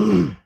mm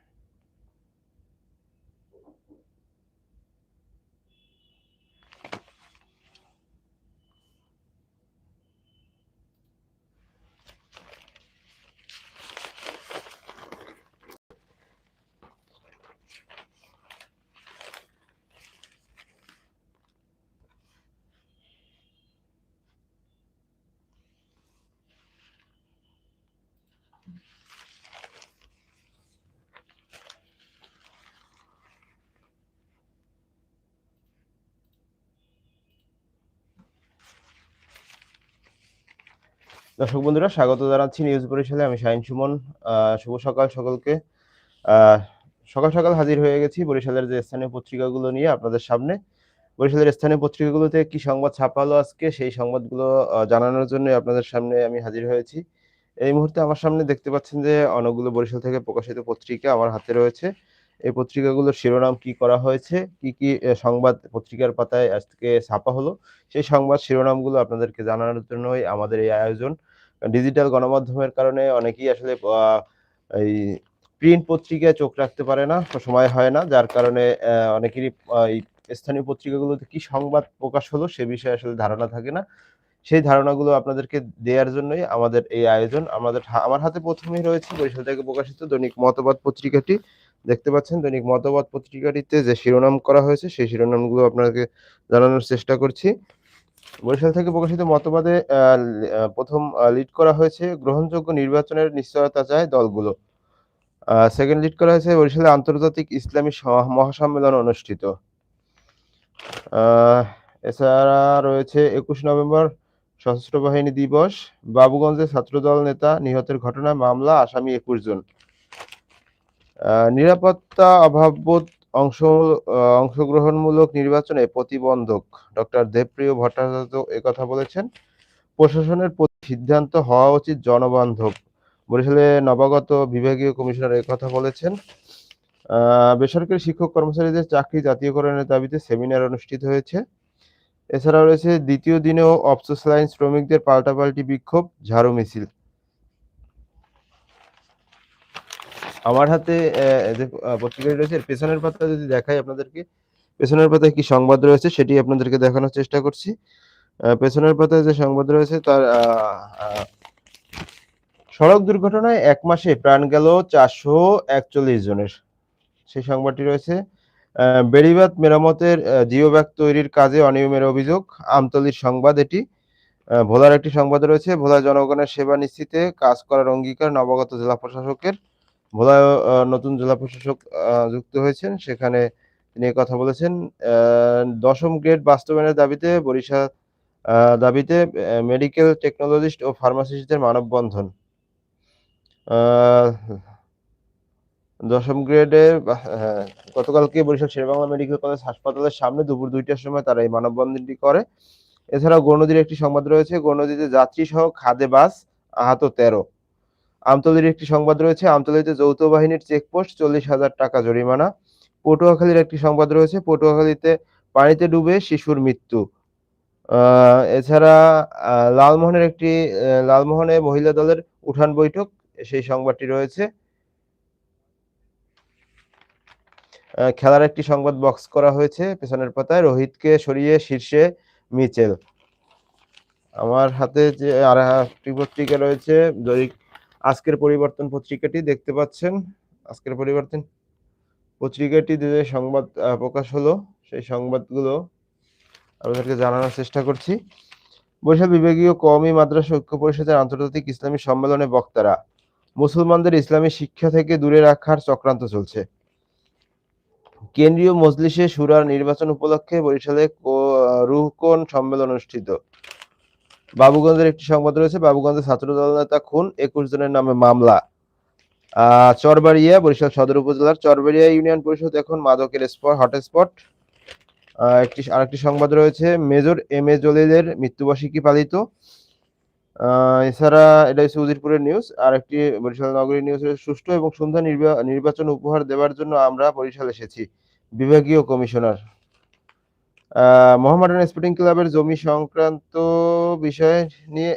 দর্শক বন্ধুরা, স্বাগত জানাচ্ছি নিউজ বরিশালে আমি শাহিন সুমন। শুভ সকাল সকলকে। সকাল সকাল হাজির হয়ে গেছি বরিশালের যে স্থানীয় পত্রিকাগুলো নিয়ে আপনাদের সামনে। বরিশালের স্থানীয় পত্রিকাগুলোতে কি সংবাদ ছাপালো আজকে, সেই সংবাদগুলো জানানোর জন্য আপনাদের সামনে আমি হাজির হয়েছি। এই মুহূর্তে আমার সামনে দেখতে পাচ্ছেন যে অনেকগুলো বরিশাল থেকে প্রকাশিত পত্রিকা আমার হাতে রয়েছে। এই পত্রিকাগুলোর শিরোনাম কি করা হয়েছে? কি কি সংবাদ পত্রিকার পাতায় আজকে ছাপা হলো? সেই সংবাদ শিরোনামগুলো আপনাদেরকে জানানোর জন্যই আমাদের এই আয়োজন। ডিজিটাল গণমাধ্যমের কারণে অনেকেই আসলে এই প্রিন্ট পত্রিকায় চোখ রাখতে পারে না সময় হয় না। যার কারণে অনেকেরই এই স্থানীয় পত্রিকাগুলোতে কি সংবাদ প্রকাশ হলো সে বিষয়ে আসলে ধারণা থাকে না। সেই ধারণাগুলো আপনাদেরকে দেওয়ার জন্যই আমাদের এই আয়োজন। আমাদের, আমার হাতে প্রথমেই রয়েছে বরিশাল থেকে প্রকাশিত দৈনিক মতবাদ পত্রিকাটি। দেখতে পাচ্ছেন দৈনিক মতবাদ পত্রিকাটিতে যে শিরোনাম করা হয়েছে, সেই শিরোনামগুলো আপনাকে জানানোর চেষ্টা করছি। বরিশাল থেকে প্রকাশিত মতবাদে প্রথম লিড করা হয়েছে, গ্রহণযোগ্য নির্বাচনের নিশ্চয়তা চায় দলগুলো। সেকেন্ড লিড করা হয়েছে বরিশালে আন্তর্জাতিক ইসলামী মহাসম্মেলন অনুষ্ঠিত। এছাড়া রয়েছে একুশ নভেম্বর সশস্ত্র বাহিনী দিবস। বাবুগঞ্জে ছাত্রদল নেতা নিহতের ঘটনায় মামলা, আসামি একুশ জন। নিরাপত্তা অভাববোধ অংশ অংশগ্রহণমূলক নির্বাচনে প্রতিবন্ধক ডক্টর দেবপ্রিয় ভট্টাচার্য একথা বলেছেন। প্রশাসনের প্রতি সিদ্ধান্ত হওয়া উচিত জনবান্ধব। বরিশালে নবাগত বিভাগীয় কমিশনার একথা বলেছেন। বেসরকারি শিক্ষক কর্মচারীদের চাকরি জাতীয়করণের দাবিতে সেমিনার অনুষ্ঠিত হয়েছে। এছাড়া রয়েছে দ্বিতীয় দিনেও অফসোস লাইন শ্রমিকদের পাল্টাপাল্টি বিক্ষোভ, ঝাড়ু মিছিল। আমার হাতে যে পত্রিকাটি রয়েছে পেছনের পাতা যদি দেখাই আপনাদেরকে, পেছনের পাতায় কি সংবাদ রয়েছে সেটি আপনাদেরকে দেখানোর চেষ্টা করছি। পেছনের পাতায় যে সংবাদ রয়েছে তার সড়ক দুর্ঘটনায় এক মাসে প্রাণ গেল চারশো একচল্লিশ জনের। সেই সংবাদটি রয়েছে বেড়িবাঁধ মেরামতের জিও ব্যাগ তৈরির কাজে অনিয়মের অভিযোগ, আমতলির সংবাদ এটি। ভোলার একটি সংবাদ রয়েছে, ভোলা জনগণের সেবা নিশ্চিতে কাজ করার অঙ্গীকার নবাগত জেলা প্রশাসকের। ভোলায় নতুন জেলা প্রশাসক যুক্ত হয়েছেন। সেখানে তিনি কথা বলেছেন দশম গ্রেড বাস্তবায়নের দাবিতে বরিশাল দাবিতে মেডিকেল টেকনোলজিস্ট ও ফার্মাসিস্টদের মানববন্ধন। দশম গ্রেডে হ্যাঁ, গতকালকে বরিশাল শেরবাংলা মেডিকেল কলেজ হাসপাতালের সামনে দুপুর দুইটার সময় তারা এই মানববন্ধনটি করে। এছাড়াও গৌনদীর একটি সংবাদ রয়েছে গৌনদীতে যাত্রী সহ খাদে বাস আহত তেরো। আমতলির একটি সংবাদ রয়েছে, আমতলিতে যৌথ বাহিনীর চেকপোস্ট, চল্লিশ হাজার টাকা জরিমানা। পটুয়াখালীর একটি সংবাদ রয়েছে, পটুয়াখালীতে পানিতে ডুবে শিশুর মৃত্যু। এছাড়া লালমোহনের একটি লালমোহনে মহিলা দলের উঠান বৈঠক, সেই সংবাদটি রয়েছে। খেলার একটি সংবাদ বক্স করা হয়েছে, পেছনের পাতায় রোহিতকে সরিয়ে শীর্ষে মিচেল। আমার হাতে যে আর একটি পত্রিকা রয়েছে, দৈনিক আজকের পরিবর্তন পত্রিকাটি দেখতে পাচ্ছেন। আজকের পরিবর্তন পত্রিকাটি যে সংবাদ প্রকাশ হলো, সেই সংবাদগুলো আপনাদেরকে জানানোর চেষ্টা করছি। বরিশাল বিভাগীয় কওমি মাদ্রাসা ঐক্য পরিষদের আন্তর্জাতিক ইসলামী সম্মেলনে বক্তারা, মুসলমানদের ইসলামী শিক্ষা থেকে দূরে রাখার চক্রান্ত চলছে। কেন্দ্রীয় মজলিসে সুরার নির্বাচন উপলক্ষে বরিশালে রুহকোন সম্মেলন অনুষ্ঠিত। বাবুগঞ্জের একটি সংবাদ রয়েছে বাবুগঞ্জে ছাত্রদল নেতা খুন, একুশ জনের নামে মামলা। আহ, চরবাড়িয়া, বরিশাল সদর উপজেলার চরবাড়িয়া ইউনিয়ন পরিষদ এখন মাদকের স্পট হটস্পট একটি, আরেকটি সংবাদ রয়েছে, মেজর এম এ জলিলের মৃত্যুবার্ষিকী পালিত? এছাড়া এটা হচ্ছে উজিরপুরের নিউজ আর একটি বরিশাল নগরী নিউজের সুষ্ঠু এবং সুন্দর নির্বা- নির্বাচন উপহার দেওয়ার জন্য আমরা বরিশাল এসেছি। বিভাগীয় কমিশনার। আহ, স্পোর্টিং ক্লাবের জমি সংক্রান্ত বিষয় নিয়ে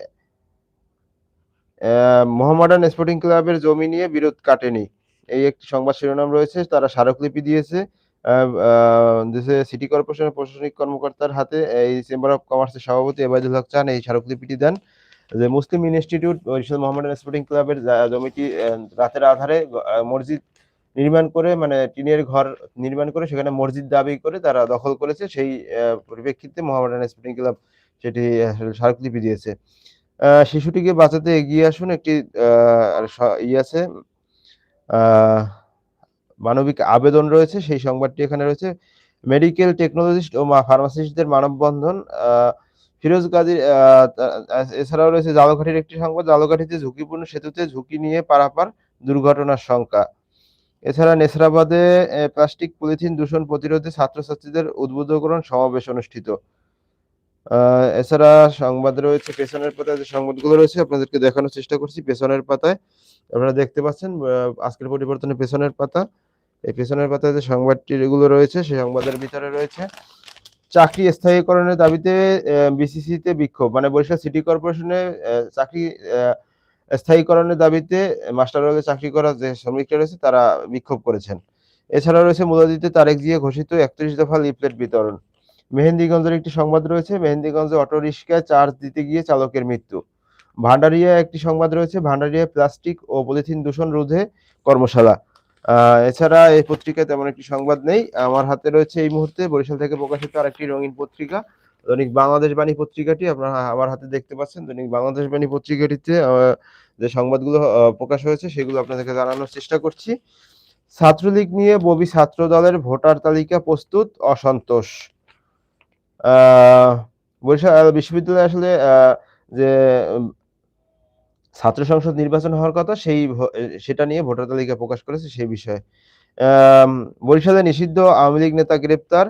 আহ, মোহামেডান স্পোর্টিং ক্লাবের জমি নিয়ে বিরোধ কাটেনি। এই একটি সংবাদ শিরোনাম রয়েছে তারা স্মারকলিপি দিয়েছে। দেশে সিটি কর্পোরেশনের প্রশাসনিক কর্মকর্তার হাতে এই চেম্বার অফ কমার্সের সভাপতি এবায়দুল হক চান এই স্মারকলিপিটি দেন। যে Muslim institute Barisal Mohammedan sporting ক্লাবের জমিটি রাতের আধারে মসজিদ নির্মাণ করে মানে টিনের ঘর নির্মাণ করে, সেখানে মসজিদ দাবি করে তারা দখল করেছে। সেই পরিপ্রেক্ষিতে মোহামেডান স্পোর্টিং ক্লাব সেটি স্মারকলিপি দিয়েছে। শিশুটিকে বাঁচাতে এগিয়ে আসুন একটি ই আছে মানবিক আবেদন রয়েছে। সেই সংবাদটি এখানে রয়েছে। মেডিকেল টেকনোলজিস্ট ও ফার্মাসিস্টদের মানববন্ধন ফিরোজ গাজীর এছাড়াও রয়েছে জালকাঠির একটি সংবাদ। জালকাঠিতে ঝুঁকিপূর্ণ সেতুতে ঝুঁকি নিয়ে পারাপার দুর্ঘটনার সংখ্যা। এছাড়া নেসরাবাদে প্লাস্টিক পলিথিন দূষণ প্রতিরোধে ছাত্রছাত্রীদের উদ্বুদ্ধকরণ সমাবেশ অনুষ্ঠিত। এছাড়া সংবাদ রয়েছে পেছনের পাতায় যে সংবাদগুলো রয়েছে আপনাদেরকে দেখানোর চেষ্টা করছি পেছনের পাতায়। আপনারা দেখতে পাচ্ছেন আজকের পরিবর্তনে পেছনের পাতা। এই পেছনের পাতায় যে সংবাদটি এগুলো রয়েছে সেই সংবাদের ভিতরে রয়েছে চাকরি স্থায়ীকরণের দাবিতে বিসিসিতে বিক্ষোভ মানে বরিশাল সিটি কর্পোরেশনে চাকরি আহ, স্থায়ীকরণের দাবিতে মাস্টার রোলে চাকরি করা যে শ্রমিকরা রয়েছে, তারা বিক্ষোভ করেছেন। এছাড়া রয়েছে মুলাদিতে তারেক জিয়া ঘোষিত একত্রিশ দফা লিফলেট বিতরণ। মেহেন্দিগঞ্জের একটি সংবাদ রয়েছে, মেহেন্দিগঞ্জে অটো রিক্সায় চার্জ দিতে গিয়ে চালকের মৃত্যু। ভান্ডারিয়া একটি সংবাদ রয়েছে ভান্ডারিয়া প্লাস্টিক ও পলিথিন দূষণ রোধে কর্মশালা। এছাড়া এই পত্রিকায় তেমন একটি সংবাদ নেই। আমার হাতে রয়েছে এই মুহূর্তে বরিশাল থেকে প্রকাশিত আরেকটি রঙিন পত্রিকা দৈনিক বাংলাদেশ বাণী পত্রিকাটি আপনারা আমার হাতে দেখতে পাচ্ছেন। দৈনিক বাংলাদেশ বাণী পত্রিকাটিতে যে সংবাদগুলো প্রকাশ হয়েছে সেগুলো আপনাদেরকে জানানোর চেষ্টা করছি। ছাত্রলীগ নিয়ে ববি ছাত্র দলের ভোটার তালিকা প্রস্তুত, অসন্তোষ। বরিশাল বিশ্ববিদ্যালয়ে আসলে যে ছাত্র সংসদ নির্বাচন হওয়ার কথা, সেই সেটা নিয়ে ভোটার তালিকা প্রকাশ করেছে সেই বিষয়ে। বরিশালে নিষিদ্ধ আওয়ামী লীগ নেতা গ্রেপ্তার।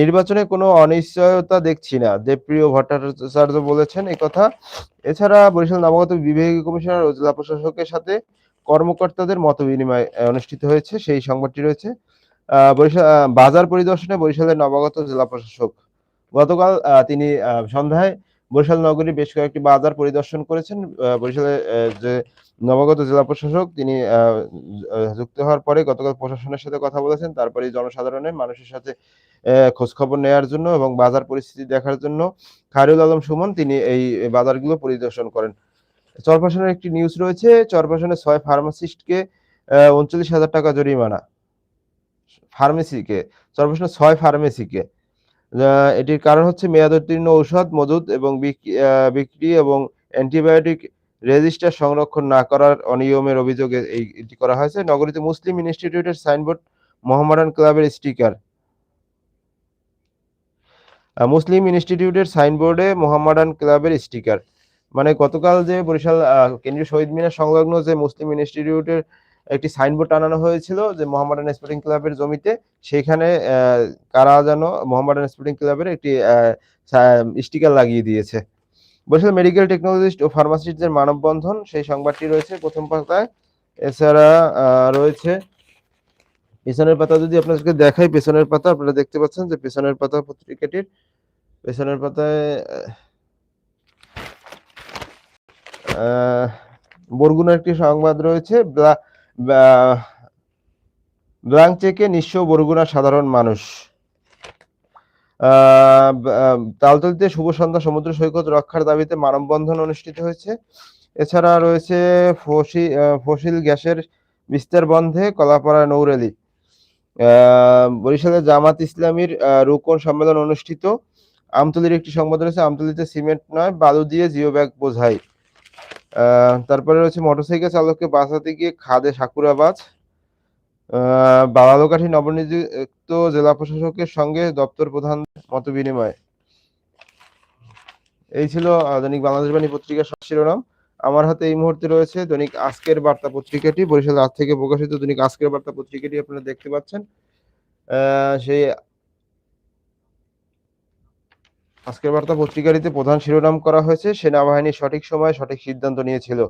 নির্বাচনে কোনো অনিশ্চয়তা দেখছি না। দেবপ্রিয় ভট্টাচার্য বলেছেন কথা। এছাড়া বরিশাল নবাগত বিভাগীয় কমিশনার ও জেলা প্রশাসকের সাথে কর্মকর্তাদের মত বিনিময় অনুষ্ঠিত হয়েছে। সেই সংবাদটি রয়েছে। বরিশাল বাজার পরিদর্শনে বরিশালের নবাগত জেলা প্রশাসক গতকাল তিনি সন্ধ্যায় বরিশাল নগরীর বেশ কয়েকটি বাজার পরিদর্শন করেছেন। বরিশালের যে নবাগত জেলা প্রশাসক, তিনি যুক্ত হওয়ার পরে গতকাল প্রশাসনের সাথে কথা বলেছেন। তারপরে জনসাধারণের মানুষের সাথে খোঁজখবর নেওয়ার জন্য এবং বাজার পরিস্থিতি দেখার জন্য খায়রুল আলম সুমন, তিনি এই বাজারগুলো পরিদর্শন করেন। চরপাশনের একটি নিউজ রয়েছে, চরপাশনের ছয় ফার্মাসিস্টকে উনচল্লিশ হাজার টাকা জরিমানা। ফার্মেসিকে চরপাশনের ছয় ফার্মেসিকে এটির কারণ হচ্ছে মেয়াদোত্তীর্ণ ঔষধ, মজুদ এবং বিক্রি এবং অ্যান্টিবায়োটিক রেজিস্টার সংরক্ষণ না করার অনিয়মের অভিযোগে এই, এটি করা হয়েছে। নগরীতে মুসলিম ইনস্টিটিউটের সাইনবোর্ড মোহাম্মদান ক্লাবের স্টিকার। মুসলিম ইনস্টিটিউটের সাইনবোর্ডে মোহাম্মদান ক্লাবের স্টিকার। মানে গতকাল যে বরিশাল কেন্দ্রীয় শহীদ মিনার সংলগ্ন যে মুসলিম ইনস্টিটিউটের একটি সাইনবোর্ড টানানো হয়েছিল যে মোহাম্মদান স্পোর্টিং ক্লাবের জমিতে, সেখানে কারা যেন মোহাম্মদান স্পোর্টিং ক্লাবের একটি স্টিকার লাগিয়ে দিয়েছে। বরিশাল মেডিকেল টেকনোলজিস্ট ও ফার্মাসিস্টদের মানববন্ধন, সেই সংবাদটি রয়েছে। প্রথম পাতায় এছাড়া রয়েছে পেছনের পাতা। যদি আপনাদেরকে দেখাই পেছনের পাতা, আপনারা দেখতে পাচ্ছেন যে পেছনের পাতা পত্রিকাটির পেছনের পাতায় বরগুনার একটি সংবাদ রয়েছে। ব্লা- ব্লা- ব্ল্যাঙ্ক চেকে নিঃস্ব বরগুনার সাধারণ মানুষ। তালতলিতে শুভ সন্ধ্যা সমুদ্র সৈকত রক্ষার দাবিতে মানববন্ধন অনুষ্ঠিত হয়েছে। এছাড়া রয়েছে ফসি ফসিল গ্যাসের বিস্তার বন্ধে কলাপাড়া নৌরেলি। বরিশালে জামাত ইসলামীর রুকন সম্মেলন অনুষ্ঠিত। আমতলির একটি সংবাদ রয়েছে, আমতলিতে সিমেন্ট নয়, বালু দিয়ে জিও ব্যাগ বোঝাই। তারপরে রয়েছে মোটরসাইকেল চালককে বাঁচাতে গিয়ে খাদে সাকুরাবাজ। বালালোকাঠি নবনিযুক্ত জেলা প্রশাসকের সঙ্গে দপ্তর প্রধান মত বিনিময়। এই ছিল দৈনিক বাংলাদেশ বাণী পত্রিকার শিরোনাম। আমার হাতে এই মুহূর্তে রয়েছে দৈনিক আজকের বার্তা পত্রিকাটি। বরিশাল আজ থেকে প্রকাশিত দৈনিক আজকের বার্তা পত্রিকাটি আপনারা দেখতে পাচ্ছেন। সেই আজকের বার্তা পত্রিকাটিতে প্রধান শিরোনাম করা হয়েছে সেনাবাহিনী সঠিক সময়ে সঠিক সিদ্ধান্ত নিয়েছিল।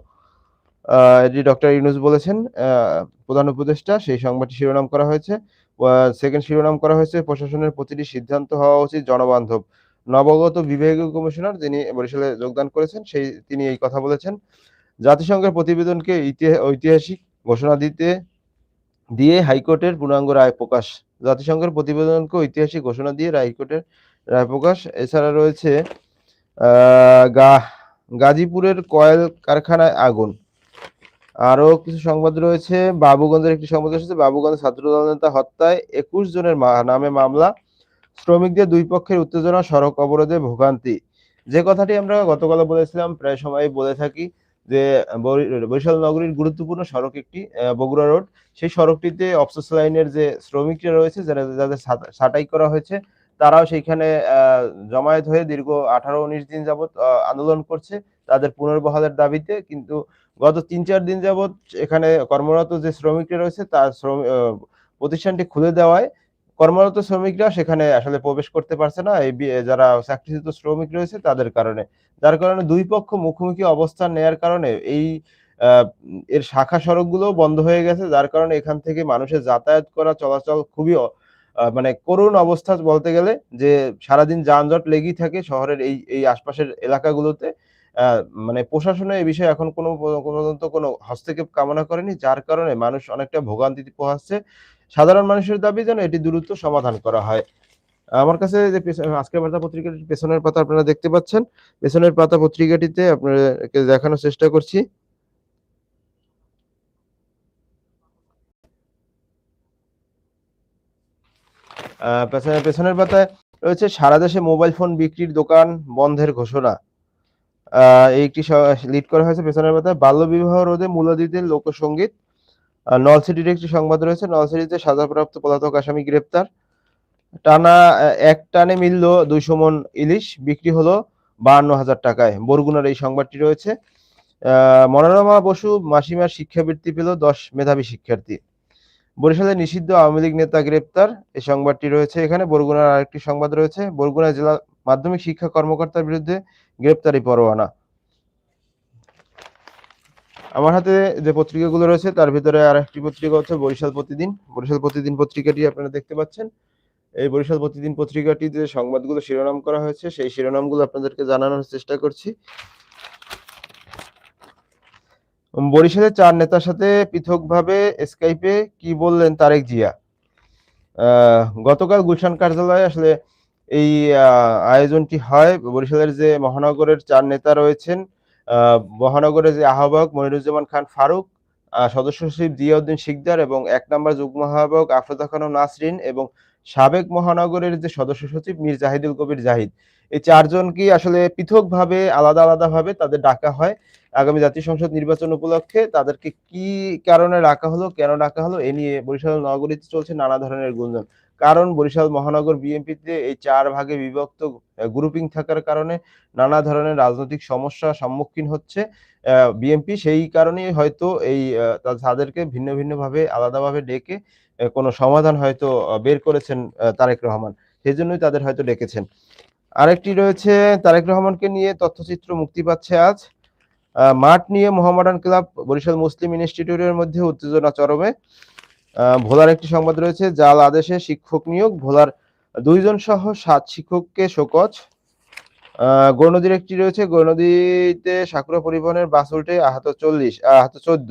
এটি ডক্টর ইউনুস বলেছেন প্রধান উপদেষ্টা, সেই সংবাদটি শিরোনাম করা হয়েছে। সেকেন্ড শিরোনাম করা হয়েছে, প্রশাসনের প্রতিটি সিদ্ধান্ত হওয়া উচিত জনবান্ধব। নবগত বিভাগীয় কমিশনার যিনি বরিশালে যোগদান করেছেন, সেই তিনি এই কথা বলেছেন। জাতিসংঘের প্রতিবেদনকে ঐতিহাসিক ঘোষণা দিতে, দিয়ে হাইকোর্টের পূর্ণাঙ্গ রায় প্রকাশ। জাতিসংঘের প্রতিবেদনকে ঐতিহাসিক ঘোষণা দিয়ে হাইকোর্টের রায় প্রকাশ। এছাড়া রয়েছে গাজীপুরের কয়েল কারখানায় আগুন। আরও কিছু সংবাদ রয়েছে। বাবুগঞ্জের একটি সংবাদ এসেছে। বাবুগঞ্জ ছাত্রদল নেতা হত্যায় একুশ জনের নামে মামলা। শ্রমিকদের দুই পক্ষের উত্তেজনা, সড়ক অবরোধে ভোগান্তি। যে কথাটি আমরা গতকাল বলেছিলাম, প্রায় সময় বলে থাকি যে, বরি- বরিশাল নগরীর গুরুত্বপূর্ণ সড়ক একটি বগুড়া রোড। সেই সড়কটিতে অফসোস লাইনের যে শ্রমিকরা রয়েছে, যারা যাদের ছাটা- ছাঁটাই করা হয়েছে, তারাও সেইখানে জমায়েত হয়ে দীর্ঘ আঠারো উনিশ দিন যাবত আন্দোলন করছে। তাদের পুনর্বহালের দাবিতে কিন্তু গত তিন চার দিন যাবৎ এখানে কর্মরত যে শ্রমিকরা রয়েছে, তার প্রতিষ্ঠানটি খুলে দেওয়ায় কর্মরত শ্রমিকরা সেখানে আসলে প্রবেশ করতে পারছে না। এই যারা চাকরিচ্যুত শ্রমিক রয়েছে তাদের কারণে। যার কারণে দুই পক্ষ মুখোমুখি অবস্থান নেয়ার কারণে এই এর শাখা সড়কগুলো বন্ধ হয়ে গেছে। যার কারণে এখান থেকে মানুষের যাতায়াত করা চলাচল খুবই মানে করুণ অবস্থা বলতে গেলে যে সারাদিন যানজট লেগেই থাকে শহরের এই এই আশপাশের এলাকাগুলোতে। মানে প্রশাসনে এই বিষয়ে এখন কোনো পর্যন্ত কোনো হস্তক্ষেপ কামনা করেনি, যার কারণে মানুষ অনেকটা ভোগান্তিতে পোহাচ্ছে। সাধারণ মানুষের দাবি যেন এটি দ্রুত সমাধান করা হয়। আমার কাছে যে আজকের বার্তা পত্রিকাটির পেছনের পাতা আপনারা দেখতে পাচ্ছেন। পেছনের পাতা পত্রিকাটিতে আপনাদেরকে দেখানোর চেষ্টা করছি। পেছনের পাতায় রয়েছে, সারা দেশে মোবাইল ফোন বিক্রির দোকান বন্ধের ঘোষণা। একটি লিড করা হয়েছে পেছনের পাতায়। বাল্যবিবাহ রোধে মূলাদিদের লোকসঙ্গীত আহ, নলসিটির একটি সংবাদ রয়েছে। নলসিটিতে সাজাপ্রাপ্ত পলাতক আসামি গ্রেপ্তার। টানা এক টানে মিলল দুইশো মন ইলিশ বিক্রি হলো বাহান্ন হাজার টাকায়। বরগুনার এই সংবাদটি রয়েছে। মনোরমা বসু মাসিমার শিক্ষাবৃত্তি পেল দশ মেধাবী শিক্ষার্থী। বরিশালে নিষিদ্ধ আওয়ামী লীগ নেতা গ্রেপ্তার। এই সংবাদটি রয়েছে এখানে। বরগুনার আরেকটি সংবাদ রয়েছে। বরগুনা জেলা মাধ্যমিক শিক্ষা কর্মকর্তার বিরুদ্ধে গ্রেপ্তারি পরোয়ানা। আমার হাতে যে পত্রিকাগুলো রয়েছে, তার ভিতরে আর একটি পত্রিকা হচ্ছে বরিশাল প্রতিদিন। বরিশাল প্রতিদিন পত্রিকাটি আপনারা দেখতে পাচ্ছেন। এই বরিশাল প্রতিদিন পত্রিকাটি যে সংবাদগুলো, শিরোনাম করা হয়েছে, সেই শিরোনামগুলো আপনাদেরকে জানানোর চেষ্টা করছি। বরিশালে চার নেতার সাথে পৃথকভাবে স্কাইপে কি বললেন তারেক জিয়া? গতকাল গুলশান কার্যালয়ে আসলে এই আয়োজনটি হয়। বরিশালের যে মহানগরের চার নেতা রয়েছেন মহানগরের যে আহ্বায়ক মনিরুজ্জামান খান ফারুক সদস্য সচিব জিয়াউদ্দিন শিকদার এবং এক নম্বর যুগ্ম আহ্বায়ক আফরোজা খানম নাসরিন এবং সাবেক মহানগরের যে সদস্য সচিব মীর জাহিদুল কবির জাহিদ। এই চারজনকে আসলে পৃথকভাবে আলাদা আলাদা ভাবে তাদের ডাকা হয়। আগামী জাতীয় সংসদ নির্বাচন উপলক্ষে তাদেরকে কি কারণে ডাকা হলো, কেন ডাকা হলো, এ নিয়ে বরিশাল নগরীতে চলছে নানা ধরনের গুঞ্জন। কারণ বরিশাল মহানগর বিএনপিতে এই চার ভাগে বিভক্ত গ্রুপিং থাকার কারণে নানা ধরনের রাজনৈতিক সমস্যার সম্মুখীন হচ্ছে। বিএনপি সেই কারণেই হয়তো এই তাদেরকে ভিন্ন ভিন্ন ভাবে আলাদাভাবে ডেকে কোনো সমাধান হয়তো বের করেছেন তারেক রহমান। সেই জন্যই তাদের হয়তো ডেকেছেন। আরেকটি রয়েছে, তারেক রহমানকে নিয়ে তথ্যচিত্র মুক্তি পাচ্ছে আজ। মাঠ নিয়ে মোহামেডান ক্লাব, বরিশাল মুসলিম ইনস্টিটিউটের মধ্যে উত্তেজনা চরমে। ভোলার একটি সংবাদ রয়েছে জাল আদেশে শিক্ষক নিয়োগ ভোলার দুইজন সহ সাত শিক্ষককে শোকজ। আহ, গৌরনদীর একটি রয়েছে গৌরনদীতে সাকুরা পরিবহনের বাস উল্টে আহত চল্লিশ আহত চোদ্দ।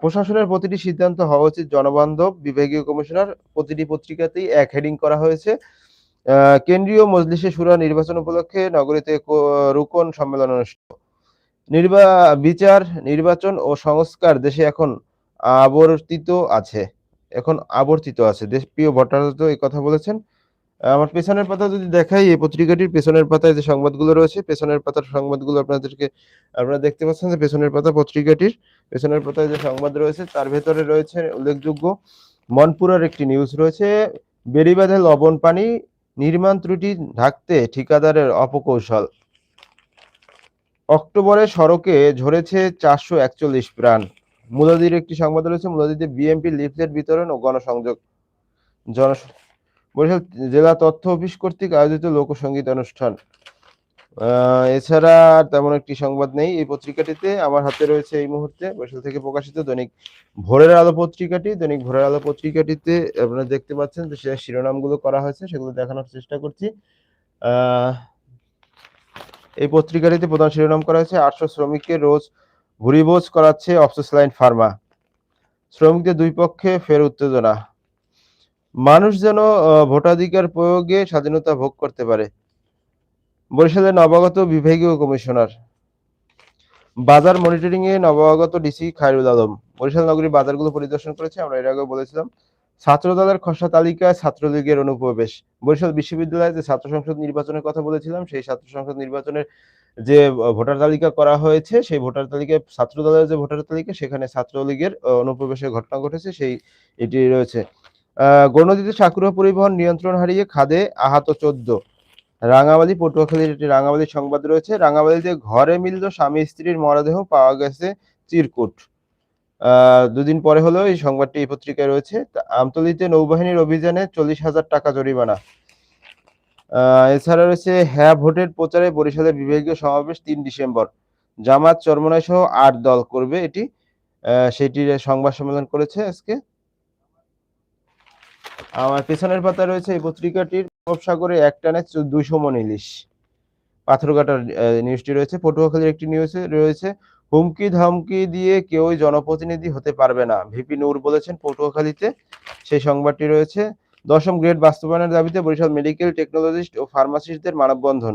প্রশাসনের প্রতিটি সিদ্ধান্ত হওয়া উচিত জনবান্ধব বিভাগীয় কমিশনার প্রতিটি পত্রিকাতেই এক হেডিং করা হয়েছে। কেন্দ্রীয় মজলিসে সুরা নির্বাচন উপলক্ষে নগরীতে রুকন সম্মেলন অনুষ্ঠিত। নির্বা বিচার নির্বাচন ও সংস্কার দেশে এখন আবর্তিত আছে। এখন আবর্তিত আছে। দেশপ্রিয় ভট্টাচার্য এই কথা বলেছেন। আমার পেছনের পাতা যদি দেখাই, এই পত্রিকাটির পেছনের পাতায় যে সংবাদগুলো রয়েছে, পেছনের পাতার সংবাদগুলো আপনাদেরকে, আপনারা দেখতে পাচ্ছেন যে পেছনের পাতা পত্রিকাটির পেছনের পাতায় যে সংবাদ রয়েছে, তার ভেতরে রয়েছে উল্লেখযোগ্য মনপুরার একটি নিউজ রয়েছে। বেড়িবাঁধে লবণ পানি, নির্মাণ ত্রুটি ঢাকতে ঠিকাদারের অপকৌশল। অক্টোবরে সড়কে ঝরেছে চারশো একচল্লিশ প্রাণ। মুলাদির একটি সংবাদ রয়েছে মুলাদিতে বিএমপি লিফলেট বিতরণ ও গণসংযোগ। জন বরিশাল জেলা তথ্য অফিস কর্তৃক আয়োজিত লোকসঙ্গীত অনুষ্ঠান। এছাড়া তেমন একটি সংবাদ নেই। এই পত্রিকাটিতে আমার হাতে রয়েছে এই মুহূর্তে, বরিশাল থেকে প্রকাশিত দৈনিক ভোরের আলো পত্রিকাটি। দৈনিক ভোরের আলো পত্রিকাটিতে আপনারা দেখতে পাচ্ছেন যে শিরোনামগুলো করা হয়েছে, সেগুলো দেখানোর চেষ্টা করছি। এই পত্রিকাটিতে প্রধান শিরোনাম করা হয়েছে, আটশো শ্রমিককে রোজ ভুরিভোজ করাচ্ছে অফসোস লাইন ফার্মা। শ্রমিকদের দুই পক্ষে ফের উত্তেজনা। মানুষ যেন ভোটাধিকার প্রয়োগে স্বাধীনতা ভোগ করতে পারে। বরিশালের নবাগত বিভাগীয় কমিশনার। বাজার মনিটরিং এ নবাগত ডিসি খায়রুল আলম। বরিশাল নগরী বাজারগুলো পরিদর্শন করেছে, আমরা এর আগে বলেছিলাম। ছাত্র দলের খসড়া তালিকায় ছাত্রলীগের অনুপ্রবেশ। বরিশাল বিশ্ববিদ্যালয়ে যে ছাত্র সংসদ নির্বাচনের কথা বলেছিলাম, সেই ছাত্র সংসদ নির্বাচনের যে ভোটার তালিকা করা হয়েছে, সেই ভোটার তালিকায় ছাত্র দলের যে ভোটার তালিকা, সেখানে ছাত্রলীগের অনুপ্রবেশের ঘটনা ঘটেছে, সেই, এটি রয়েছে। আহ, গণদিতে সাকুরা পরিবহন নিয়ন্ত্রণ হারিয়ে খাদে আহত চোদ্দ। রাঙাবালি পটুয়াখালীর একটি রাঙামালি সংবাদ রয়েছে। রাঙামালিতে ঘরে মিলল স্বামী স্ত্রীর মরদেহ, পাওয়া গেছে চিরকুট। দুদিন পরে হলো এই সংবাদটি এই পত্রিকায় রয়েছে। আমতলিতে নৌবাহিনীর অভিযানে চল্লিশ হাজার টাকা জরিমানা। এছাড়া রয়েছে হ্যাঁ ভোটের প্রচারে বরিশালের বিভাগীয় সমাবেশ তিন ডিসেম্বর। জামাত চরমনাই সহ আট দল করবে এটি। সেটির সংবাদ সম্মেলন করেছে আজকে। আমার পেছনের পাতায় রয়েছে এই পত্রিকাটির সাগরে এক টানে দুইশো মন ইলিশ। পাথরঘাটার নিউজটি রয়েছে। পটুয়াখালীর একটি নিউজ রয়েছে। হুমকি ধমকি দিয়ে কেউই জনপ্রতিনিধি হতে পারবে না। ভিপি নূর বলেছেন, পটুয়াখালীতে সেই সংবাদটি রয়েছে। দশম গ্রেড বাস্তবায়নের দাবিতে বরিশাল মেডিকেল টেকনোলজিস্ট ও ফার্মাসিস্টদের মানববন্ধন।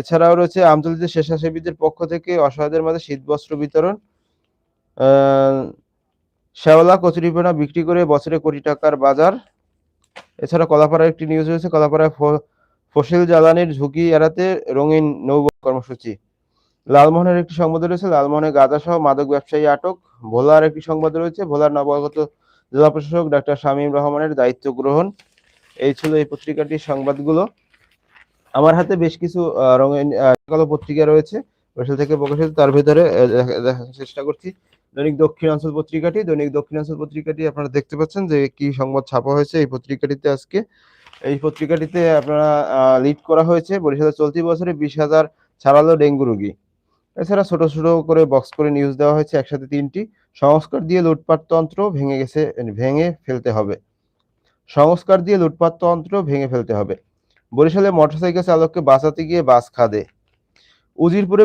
এছাড়াও রয়েছে আমতলিতে স্বেচ্ছাসেবীদের পক্ষ থেকে অসহায়দের মাঝে শীতবস্ত্র বিতরণ। শ্যাওলা কচুরিপানা বিক্রি করে বছরে কোটি টাকার বাজার। এছাড়া কলাপাড়ার একটি নিউজ রয়েছে, কলাপাড়ায় ফসিল জ্বালানির ঝুঁকি এড়াতে রঙিন নৌ কর্মসূচি। লালমোহনের একটি সংবাদ রয়েছে। লালমোহনে গাঁজা সহ মাদক ব্যবসায়ী আটক। ভোলার একটি সংবাদ রয়েছে। ভোলার নবাগত জেলা প্রশাসক ডাক্তার শামীম রহমানের দায়িত্ব গ্রহণ। এই ছিল এই পত্রিকাটির সংবাদগুলো। আমার হাতে বেশ কিছু রঙিন কালো পত্রিকা রয়েছে। বরিশাল থেকে প্রকাশিত, তার ভিতরে দেখার চেষ্টা করছি। দৈনিক দক্ষিণাঞ্চল পত্রিকাটি, দৈনিক দক্ষিণাঞ্চল পত্রিকাটি আপনারা দেখতে পাচ্ছেন যে কি সংবাদ ছাপা হয়েছে এই পত্রিকাটিতে আজকে। এই পত্রিকাটিতে আপনারা লিড করা হয়েছে বরিশালে চলতি বছরে বিশ হাজার ছাড়ালো ডেঙ্গু রোগী। এছাড়া ছোট ছোট করে বক্স করে নিউজ দেওয়া হয়েছে, একসাথে তিনটি। সংস্কার দিয়ে লুটপাট তন্ত্র ভেঙে গেছে, ভেঙে ফেলতে হবে। সংস্কার দিয়ে লুটপাট তন্ত্র ভেঙে ফেলতে হবে। বরিশালে মোটরসাইকেল চালককে বাঁচাতে গিয়ে বাস খাদে। উজিরপুরে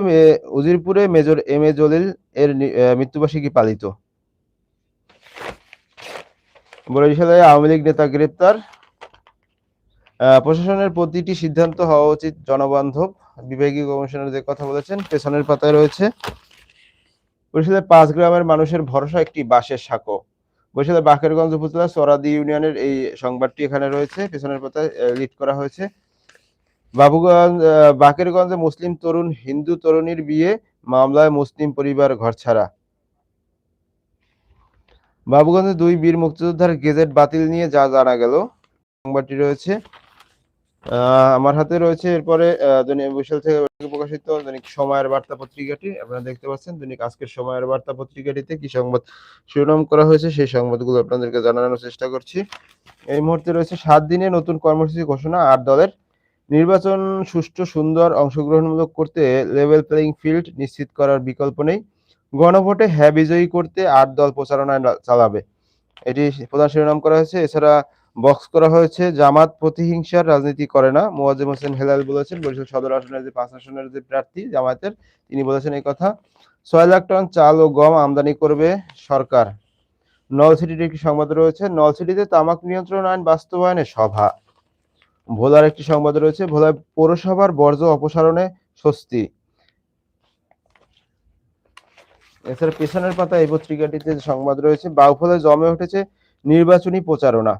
উজিরপুরে মেজর এম এ জলিল এর মৃত্যুবার্ষিকী পালিত। বরিশালে আওয়ামী লীগ নেতা গ্রেপ্তার। প্রশাসনের প্রতিটি সিদ্ধান্ত হওয়া উচিত জনবান্ধব। বিভাগীয় কমিশনার যে কথা বলেছেন, পেছনের পাতায় রয়েছে, বরিশালের পাঁচ গ্রামের মানুষের ভরসা একটি বাঁশের সাঁকো। বরিশালের বাকেরগঞ্জ উপজেলা সরাদি ইউনিয়নের এই সংবাদটি এখানে রয়েছে, পেছনের পাতায় লিড করা হয়েছে। বাবুগঞ্জ বাকেরগঞ্জে মুসলিম তরুণ, হিন্দু তরুণীর বিয়ে, মামলায় মুসলিম পরিবার ঘর ছাড়া। বাবুগঞ্জে দুই বীর মুক্তিযোদ্ধার গেজেট বাতিল নিয়ে যা জানা গেল, সংবাদটি রয়েছে। আমার হাতে রয়েছে এরপরে দৈনিক থেকে প্রকাশিত দৈনিক সময়ের বার্তা পত্রিকাটি। আপনারা দেখতে পাচ্ছেন, দৈনিক আজকের সময়ের বার্তা পত্রিকাটিতে কি সংবাদ শিরোনাম করা হয়েছে, সেই সংবাদগুলো আপনাদেরকে জানানোর চেষ্টা করছি। এই মুহূর্তে রয়েছে সাত দিনে নতুন কর্মসূচি ঘোষণা, আট দলের। নির্বাচন সুষ্ঠু, সুন্দর, অংশগ্রহণমূলক করতে লেভেল প্লেইং ফিল্ড নিশ্চিত করার বিকল্প নেই। গণভোটে হ্যাঁ বিজয়ী করতে আট দল প্রচারণা চালাবে। এটি প্রধান শিরোনাম করা হয়েছে। এছাড়া বক্স করা হয়েছে। জামাত প্রতিহিংসার রাজনীতি করে না। মোয়াজ্জেম হোসেন হেলাল বলেছেন, বরিশাল সদর আসনের যে পাঁচ আসনের যে প্রার্থী জামায়াতের, তিনি বলেছেন এই কথা। ছয় লাখ টন চাল ও গম আমদানি করবে সরকার। নলসিটির একটি সংবাদ রয়েছে। নলসিটিতে তামাক নিয়ন্ত্রণ আইন বাস্তবায়নে সভা। ভোলার একটি সংবাদ রয়েছে। ভোলার পৌরসভার বর্জ্য অপসারণে স্বস্তি। এছাড়া পেছনের পাতা এই পত্রিকাটিতে সংবাদ রয়েছে, বাউফলে জমে উঠেছে নির্বাচনী প্রচারণা।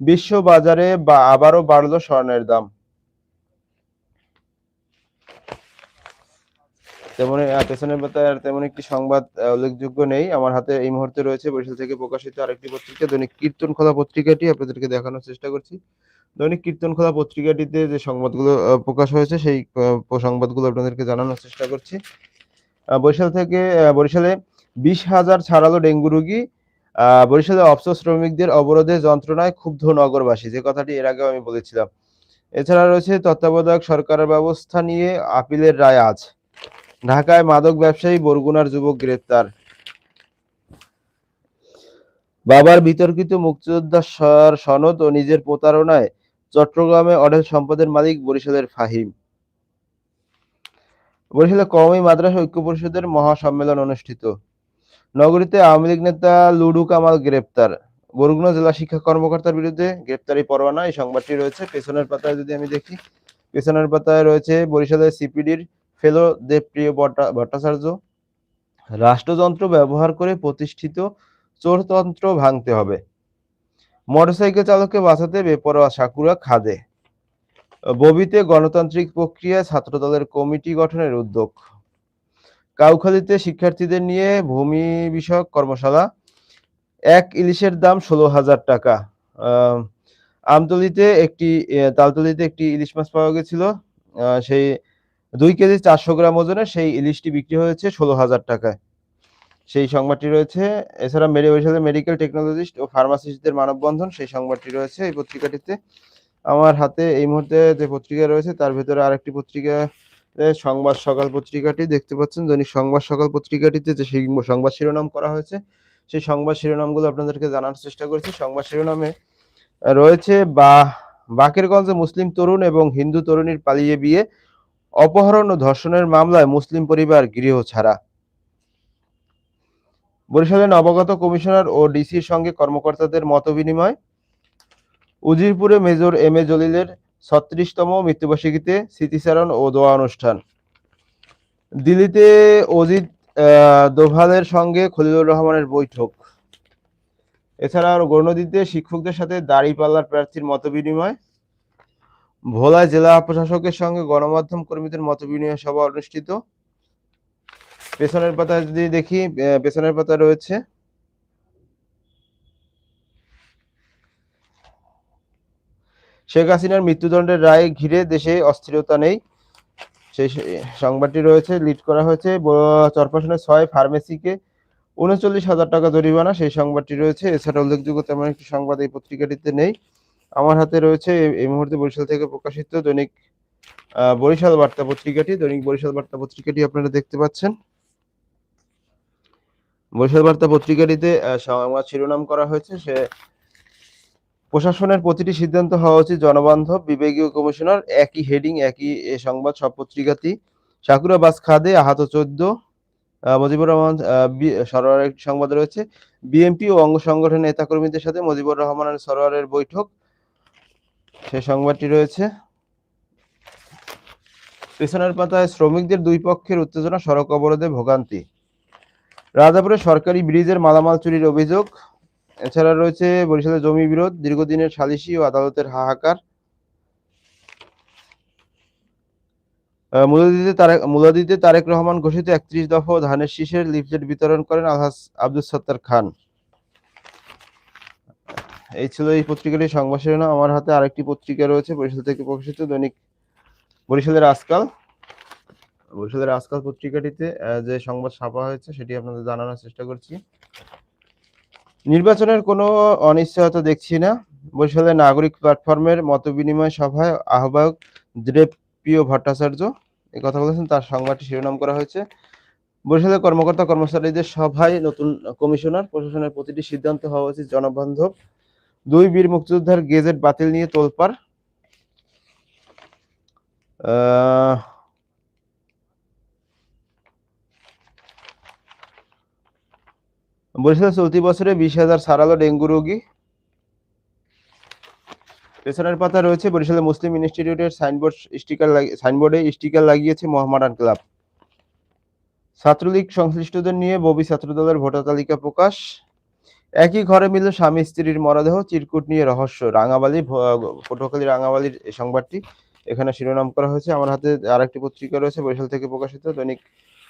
বিশ্ব বাজারে বা আবারও বাড়লো স্বর্ণের দাম। তেমন পেছনের পাতায় তেমন একটি সংবাদ উল্লেখযোগ্য নেই। আমার হাতে এই মুহূর্তে রয়েছে বরিশাল থেকে প্রকাশিত আরেকটি পত্রিকা, দৈনিক কীর্তন খোলা পত্রিকাটি। আপনাদেরকে দেখানোর চেষ্টা করছি। দৈনিক কীর্তন খোলা পত্রিকাটিতে যে সংবাদগুলো প্রকাশ হয়েছে, সেই সংবাদগুলো আপনাদেরকে জানানোর চেষ্টা করছি। বরিশাল থেকে বরিশালে বিশ হাজার ছাড়ালো ডেঙ্গু রোগী। বরিশালে অফসোস শ্রমিকদের অবরোধে যন্ত্রণায় ক্ষুব্ধ নগরবাসী, যে কথাটি এর আগেও আমি বলেছিলাম। এছাড়া রয়েছে তত্ত্বাবধায়ক সরকারের ব্যবস্থা নিয়ে আপিলের রায় আজ। ঢাকায় মাদক ব্যবসায়ী বরগুনার যুবক গ্রেপ্তার। বাবার বিতর্কিত মুক্তিযোদ্ধা সর- সনদ ও নিজের প্রতারণায় চট্টগ্রামে অঢেল সম্পদের মালিক বরিশালের ফাহিম। বরিশালে কওমি মাদ্রাসা ঐক্য পরিষদের মহাসম্মেলন অনুষ্ঠিত। নগরীতে আওয়ামী লীগ নেতা লুডু কামাল গ্রেপ্তার। বরগুনা জেলা শিক্ষা কর্মকর্তার বিরুদ্ধে গ্রেপ্তারি পরোয়ানা, এই সংবাদটি রয়েছে। পেছনের পাতায় যদি আমি দেখি, পেছনের পাতায় রয়েছে বরিশালের সিপিডির ফেলো দেবপ্রিয় ভট্টা- ভট্টাচার্য। রাষ্ট্রযন্ত্র ব্যবহার করে প্রতিষ্ঠিত চোরতন্ত্র ভাঙতে হবে। মোটরসাইকেল চালককে বাঁচাতে বেপরোয়া সাকুরা খাদে। ববিতে গণতান্ত্রিক প্রক্রিয়ায় ছাত্রদলের কমিটি গঠনের উদ্যোগ। কাউখালীতে শিক্ষার্থীদের নিয়ে ভূমি বিষয়ক কর্মশালা। এক ইলিশের দাম ষোলো হাজার টাকা। আমতলিতে একটি তালতলিতে একটি ইলিশ মাছ পাওয়া গেছিল। সেই দুই কেজি চারশো গ্রাম ওজনের সেই ইলিশটি বিক্রি হয়েছে ষোলো হাজার টাকায়। সেই সংবাদটি রয়েছে। এছাড়া মেরি বরিশালের মেডিকেল টেকনোলজিস্ট ও ফার্মাসিস্টদের মানববন্ধন, সেই সংবাদটি রয়েছে এই পত্রিকাটিতে। আমার হাতে এই মুহূর্তে যে পত্রিকা রয়েছে, তার ভেতরে আরেকটি পত্রিকা সংবাদ সকাল পত্রিকাটি দেখতে পাচ্ছেন। দৈনিক সংবাদ সকাল পত্রিকাটিতে যে সংবাদ শিরোনাম করা হয়েছে, সেই সংবাদ শিরোনামগুলো আপনাদেরকে জানার চেষ্টা করেছি। সংবাদ শিরোনামে রয়েছে বা, বাকেরগঞ্জে মুসলিম তরুণ এবং হিন্দু তরুণীর পালিয়ে বিয়ে, অপহরণ ও ধর্ষণের মামলায় মুসলিম পরিবার গৃহ ছাড়া। বরিশালে নবাগত কমিশনার ও ডিসির সঙ্গে কর্মকর্তাদের মতবিনিময়। উজিরপুরে মেজর এম এ জলিলের ছত্রিশতম মৃত্যুবার্ষিকীতে স্মৃতিচারণ ও দোয়া অনুষ্ঠান। দিল্লিতে অজিত দোভালের সঙ্গে খলিলুর রহমানের বৈঠক। এছাড়া আরও গণদিতে শিক্ষকদের সাথে দাঁড়িপাল্লার প্রার্থীর মতবিনিময়। ভোলায় জেলা প্রশাসকের সঙ্গে গণমাধ্যম কর্মীদের মতবিনিময় সভা অনুষ্ঠিত। পেছনের পাতায় যদি দেখি পেছনের পাতা রয়েছে। শেখ হাসিনার মৃত্যুদণ্ডের রায় ঘিরে দেশে অস্থিরতা নেই। সেই সংবাদটি রয়েছে, লিড করা হয়েছে। চরপাশনের ছয় ফার্মেসিকে উনচল্লিশ হাজার টাকা জরিমানা। সেই সংবাদটি রয়েছে। এছাড়া উল্লেখযোগ্য তেমন একটি সংবাদ এই পত্রিকাটিতে নেই। আমার হাতে রয়েছে এই মুহূর্তে বরিশাল থেকে প্রকাশিত দৈনিক বরিশাল বার্তা পত্রিকাটি। দৈনিক বরিশাল বার্তা পত্রিকাটি আপনারা দেখতে পাচ্ছেন। বরিশাল বার্তা পত্রিকাটিতে সংবাদ শিরোনাম করা হয়েছে। সে প্রশাসনের প্রতিটি সিদ্ধান্ত হওয়া উচিত। জনবান্ধব বিবেকীয় কমিশনার, একই হেডিং, একই সংবাদ, সব পত্রিকাতেই। সাকুরা বাস খাদে আহত চোদ্দ মুজিবুর রহমান সরোয়ারের সংবাদ রয়েছে। বিএনপি ও অঙ্গ সংগঠনের নেতাকর্মীদের সাথে মুজিবুর রহমানের সরোয়ারের বৈঠক। সে সংবাদটি রয়েছে। পেছনের পাতায় শ্রমিকদের দুই পক্ষের উত্তেজনা, সড়ক অবরোধে ভোগান্তি। রাজাপুরে সরকারি ব্রিজের মালামাল চুরির অভিযোগ। এছাড়া রয়েছে বরিশালের জমি বিরোধ, দীর্ঘদিনের সালিসি ও আদালতের হাহাকার। মুলাদিতে তারেক মুলাদিতে তারেক রহমান ঘোষিত একত্রিশ দফা ধানের শীষের লিফলেট বিতরণ করেন আলহাজ আব্দুল সত্তার খান। এই ছিল এই পত্রিকাটির সংবাদ শিরোনাম। আমার হাতে আরেকটি পত্রিকা রয়েছে, বরিশাল থেকে প্রকাশিত দৈনিক বরিশালের আজকাল। বরিশালের আজকাল পত্রিকাটিতে যে সংবাদ ছাপা হয়েছে, সেটি আপনাদের জানানোর চেষ্টা করছি। নির্বাচনের কোনো অনিশ্চয়তা দেখছি না। বরিশালের নাগরিক প্ল্যাটফর্মের মতবিনিময় সভায় আহ্বায়ক দেবপ্রিয় ভট্টাচার্য এই কথা বলেছেন। তার সংবাদটি শিরোনাম করা হয়েছে। বরিশালের কর্মকর্তা কর্মচারীদের সভায় নতুন কমিশনার, প্রশাসনের প্রতিটি সিদ্ধান্ত হওয়া উচিত জনবান্ধব। দুই বীর মুক্তিযোদ্ধার গেজেট বাতিল নিয়ে তোলপাড়। আহ বরিশালে চলতি বছরে বিশ হাজার সারালো ডেঙ্গু রোগী। পেছনের পাতা রয়েছে বরিশালে মুসলিম ইনস্টিটিউটের সাইনবোর্ড স্টিকার সাইনবোর্ডে স্টিকার লাগিয়েছে মোহামেডান ক্লাব ছাত্রলীগ সংশ্লিষ্টদের নিয়ে ববি ছাত্রদলের ভোটার তালিকা প্রকাশ। একই ঘরে মিলল স্বামী স্ত্রীর মরদেহ, চিরকুট নিয়ে রহস্য। রাঙাবালি পটুয়াখালী রাঙাবালির সংবাদটি এখানে শিরোনাম করা হয়েছে। আমার হাতে আরেকটি পত্রিকা রয়েছে, বরিশাল থেকে প্রকাশিত দৈনিক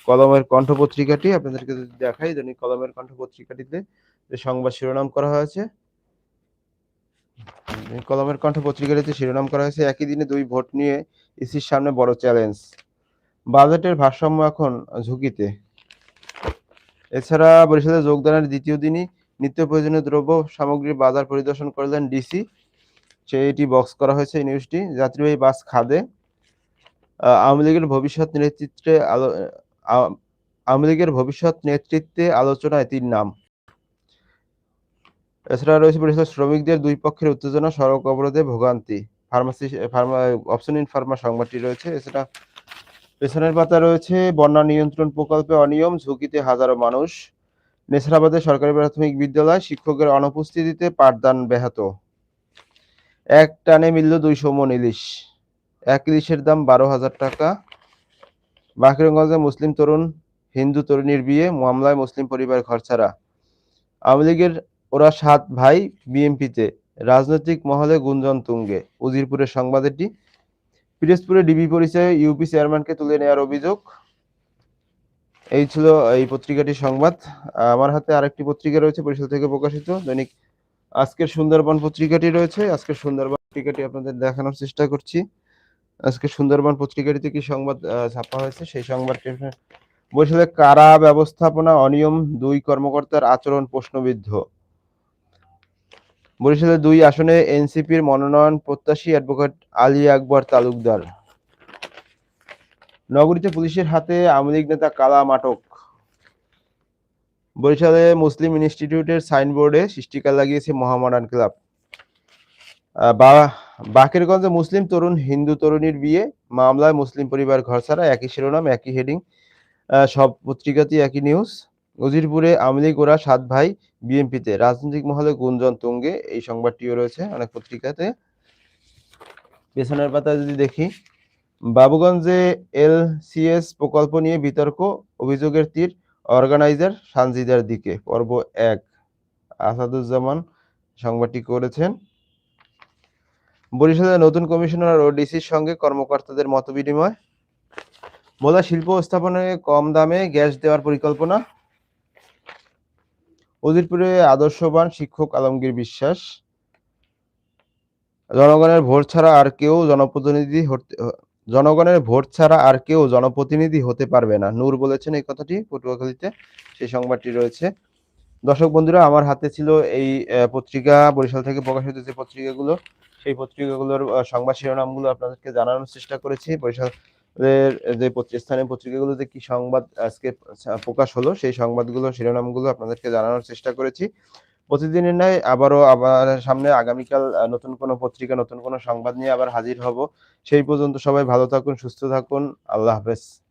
কলমের কণ্ঠ পত্রিকাটি আপনাদেরকে যদি দেখাই দৈনিক কলমের কণ্ঠ পত্রিকাটিতে যে সংবাদ শিরোনাম করা হয়েছে কলমের কণ্ঠ পত্রিকাটিতে শিরোনাম করা হয়েছে, একই দিনে দুই ভোট নিয়ে ইসির সামনে বড় চ্যালেঞ্জ। বাজেটের ভারসাম্য এখন ঝুঁকিতে। এছাড়া বরিশালে যোগদানের দ্বিতীয় দিনই নিত্য প্রয়োজনীয় দ্রব্য সামগ্রীর বাজার পরিদর্শন করলেন ডিসি। সেইটি বক্স করা হয়েছে এই নিউজটি। যাত্রীবাহী বাস খাদে আওয়ামী লীগের ভবিষ্যৎ নেতৃত্বে আওয়ামী লীগের ভবিষ্যৎ নেতৃত্বে আলোচনায় তিন নাম। এছাড়া রয়েছে বরিশাল শ্রমিকদের দুই পক্ষের উত্তেজনা, সড়ক অবরোধে ভোগান্তি। Pharmacy, pharma, option in pharma সংবাদটি রয়েছে। এছাড়া পেছনের পাতা রয়েছে বন্যা নিয়ন্ত্রণ প্রকল্পে অনিয়ম, ঝুঁকিতে হাজারো মানুষ। নেসরাবাদে সরকারি প্রাথমিক বিদ্যালয়, শিক্ষকের অনুপস্থিতিতে পাঠদান ব্যাহত। এক টানে মিলল দুইশো মন ইলিশ। এক ইলিশের দাম বারো হাজার টাকা। বাকিরগঞ্জে মুসলিম তরুণ, হিন্দু তরুণীর বিয়ে, মামলায় মুসলিম পরিবার ঘরছাড়া আওয়ামী লীগের ওরা সাত ভাই বিএনপিতে। রাজনৈতিক মহলে গুঞ্জন তুঙ্গে। উজিরপুরের সংবাদ এটি পিরোজপুরে ডিবি পরিচয়ে ইউপি চেয়ারম্যানকে তুলে নেওয়ার অভিযোগ। এই ছিল এই পত্রিকাটির সংবাদ। আমার হাতে আরেকটি পত্রিকা রয়েছে, বরিশাল থেকে প্রকাশিত। দৈনিক আজকের সুন্দরবন পত্রিকাটি রয়েছে। আজকের সুন্দরবন পত্রিকাটি আপনাদের দেখানোর চেষ্টা করছি। আজকে সুন্দরবন পত্রিকাটিতে কি সংবাদ ছাপা হয়েছে। সেই সংবাদটি বরিশালে কারা ব্যবস্থাপনা অনিয়ম দুই কর্মকর্তার আচরণ প্রশ্নবিদ্ধ? বরিশালে দুই আসনে এনসিপির মনোনয়ন প্রত্যাশী অ্যাডভোকেট আলী আকবর তালুকদার। নগরীতে পুলিশের হাতে আওয়ামী লীগ নেতা কালাম আটক বরিশালে মুসলিম ইনস্টিটিউটের সাইনবোর্ডে সৃষ্টিকার লাগিয়েছে মহামারান ক্লাব। বা- বাকেরগঞ্জে মুসলিম তরুণ, হিন্দু তরুণীর বিয়ে। মামলায় মুসলিম পরিবার ঘর ছাড়া, একই শিরোনাম, একই হেডিং সব পত্রিকাতেই একই নিউজ উজিরপুরে আওয়ামী লীগ ওরা সাত ভাই বিএনপিতে। রাজনৈতিক মহলে গুঞ্জন তুঙ্গে, এই সংবাদটিও রয়েছে অনেক পত্রিকাতে। পেছনের পাতা যদি দেখি, বাবুগঞ্জে এল এলসিএস প্রকল্প নিয়ে বিতর্ক, অভিযোগের তীর, অর্গানাইজার সানজিদার দিকে। পর্ব এক। আসাদুজ্জামান সংবাদটি করেছেন। বরিশালে নতুন কমিশনার ও ডিসির সঙ্গে কর্মকর্তাদের মতবিনিময়। মোলা শিল্প স্থাপনে কম দামে গ্যাস দেওয়ার পরিকল্পনা। উদিরপুরে আদর্শবান শিক্ষক আলমগীর বিশ্বাস। জনগণের ভোট ছাড়া আর কেউ জনপ্রতিনিধি জনগণের ভোট ছাড়া আর কেউ জনপ্রতিনিধি হতে পারবে না। নূর বলেছেন এই কথাটি পটুয়াখালীতে। সেই সংবাদটি রয়েছে। দর্শক বন্ধুরা, আমার হাতে ছিল এই পত্রিকা। বরিশাল থেকে প্রকাশিত যে পত্রিকাগুলো সেই পত্রিকাগুলোর সংবাদ শিরোনামগুলো আপনাদেরকে জানানোর চেষ্টা করেছি। বরিশালের যে স্থানীয় পত্রিকাগুলোতে কি সংবাদ আজকে প্রকাশ হলো, সেই সংবাদগুলো, শিরোনামগুলো আপনাদেরকে জানানোর চেষ্টা করেছি। প্রতিদিনের ন্যায় আবারও আবার সামনে আগামীকাল নতুন কোনো পত্রিকা, নতুন কোনো সংবাদ নিয়ে আবার হাজির হব। সেই পর্যন্ত সবাই ভালো থাকুন, সুস্থ থাকুন। আল্লাহ হাফেজ।